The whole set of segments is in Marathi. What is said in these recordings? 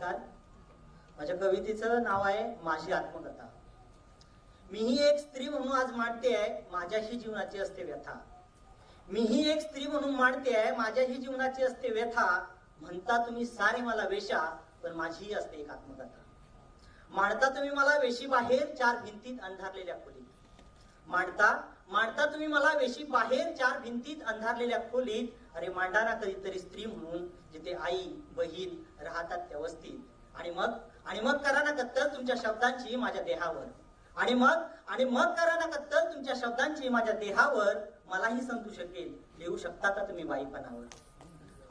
नमस्कार. माझ्या कवितेचं नाव आहे माझी आत्मकथा. मीही एक स्त्री म्हणून आज मांडते आहे माझ्याही जीवनाची असते व्यथा. मीही एक स्त्री म्हणून मांडते आहे माझ्याही जीवनाची असते व्यथा. म्हणता तुम्ही सारे मला वेशा पण माझीही असते एक आत्मकथा. मांडता तुम्ही मला वेशी बाहेर चार भिंतीत अंधारलेल्या खोलीत. मांडता मांडता तुम्ही मला वेशी बाहेर चार भिंतीत अंधारलेल्या खोलीत. अरे मांडा ना कधीतरी स्त्री म्हणून जिथे आई बहीण राहतात व्यवस्थित. आणि मग आणि मग करा ना कत्तल तुमच्या शब्दांची माझ्या देहावर. आणि मग आणि मग करा ना कत्तल तुमच्या शब्दांची माझ्या देहावर. मलाही समजू शकेल. लिहू शकता का तुम्ही बाईपणावर?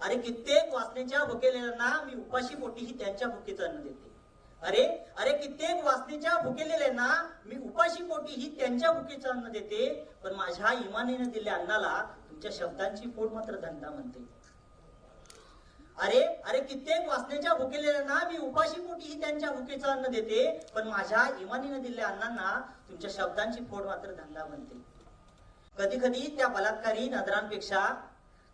अरे कित्येक वासनेच्या भुकेलेल्यांना मी उपाशी पोटीही त्यांच्या भुकेचं अन्न देते. अरे अरे कित्येक वासनेच्या भुकेलेल्यांना मी उपाशी पोटीही त्यांच्या भुकेचं अन्न देते पण माझ्या इमानीने दिलेल्या अन्नाला तुमच्या शब्दांची फोड मात्र धंदा म्हणते. अरे अरे कित्येक वासनेच्या भुकेलेल्यांना मी उपाशी पोटीही त्यांच्या भुकेचं अन्न देते पण माझ्या इमानीने दिलेल्या अन्नांना तुमच्या शब्दांची फोड मात्र धंदा म्हणते. कधी कधी त्या बलात्कारी नजरांपेक्षा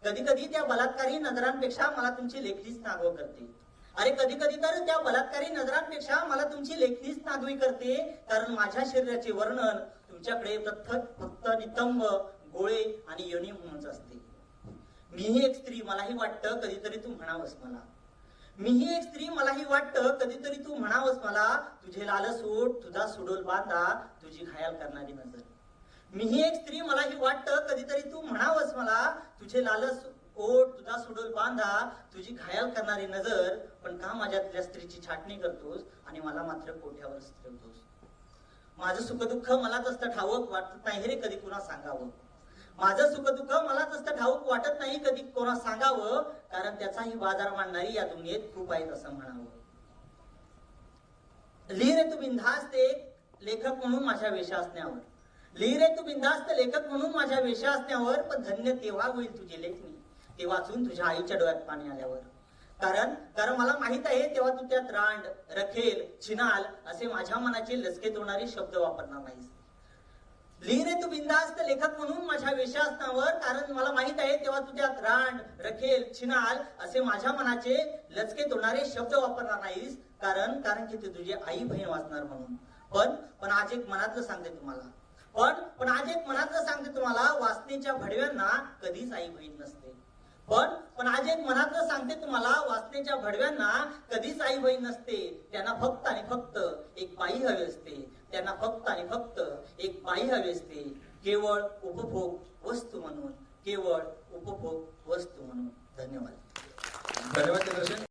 कधी कधी त्या बलात्कारी नजरांपेक्षा मला तुमची लेखणीच नागव करते. अरे कधी कधी तर त्या बलात्कारी नजरांपेक्षा मला तुमची लेखणीच नागवी करते कारण माझ्या शरीराचे वर्णन तुमच्याकडे प्रथक फक्त नितंब गोळे आणि योनी म्हणूनच असते. मीही एक स्त्री मलाही वाटतं कधीतरी तू म्हणावंस मला. मीही एक स्त्री मलाही वाटतं कधीतरी तू म्हणावंस मला तुझे लाल सोड तुझा सुडोल बांधा तुझी घायल करणारी नजर. मीही एक स्त्री मलाही वाटतं कधीतरी तू म्हणावंस मला तुझे लालच ओट तुझा सुडोल बांधा तुझी घायल करणारी नजर पण का माझ्यातल्या स्त्रीची छाटणी करतोस आणि मला मात्र कोठ्यावर ठेवतोस माझं सुखदुःख मलाच असतं ठाऊक वाटत नाही रे कधी कुणा सांगावं. माझं सुखदुःख मलाच असतं ठाऊक वाटत नाही कधी कोणा सांगावं कारण त्याचाही बाजार मांडणारी या दुनियेत खूप आहेत असं म्हणावं. लिहि रे तू बिंधास्त एक लेखक म्हणून माझ्या वेशा असण्यावर लिहि रे तू बिनधास्त लेखक म्हणून माझ्या वेशा असण्यावर पण धन्य तेव्हा होईल तुझे लेखनी ते वाचून तुझ्या आईच्या डोळ्यात पाणी आल्यावर. कारण कारण मला माहीत आहे तेव्हा तू त्यात रांड रखेल छिनाल असे माझ्या मनाचे लचके तोडणारे शब्द वापरणार नाहीस. लिहि रे तू बिंदास्त लेखक म्हणून माझ्या वेशा कारण मला माहीत आहे तेव्हा तू त्यात रांड रखेल छिनाल असे माझ्या मनाचे लचके तोडणारे शब्द वापरणार नाहीस. कारण कारण की ते तुझी आई बहीण वाचणार म्हणून. पण पण आज एक मनातलं सांगते तुम्हाला. पण पण आज एक मनातलं सांगते तुम्हाला वाचनेच्या भडव्यांना कधीच आई बहीण नसते. पण पण आज एक मनातलं सांगते तुम्हाला वाचनेच्या भडव्यांना कधीच आई बहीण नसते. त्यांना फक्त आणि फक्त एक बाई हवी असते. त्यांना फक्त आणि फक्त एक बाई हवी असते. केवळ उपभोग वस्तू म्हणून. केवळ उपभोग वस्तू म्हणून. धन्यवाद. धन्यवाद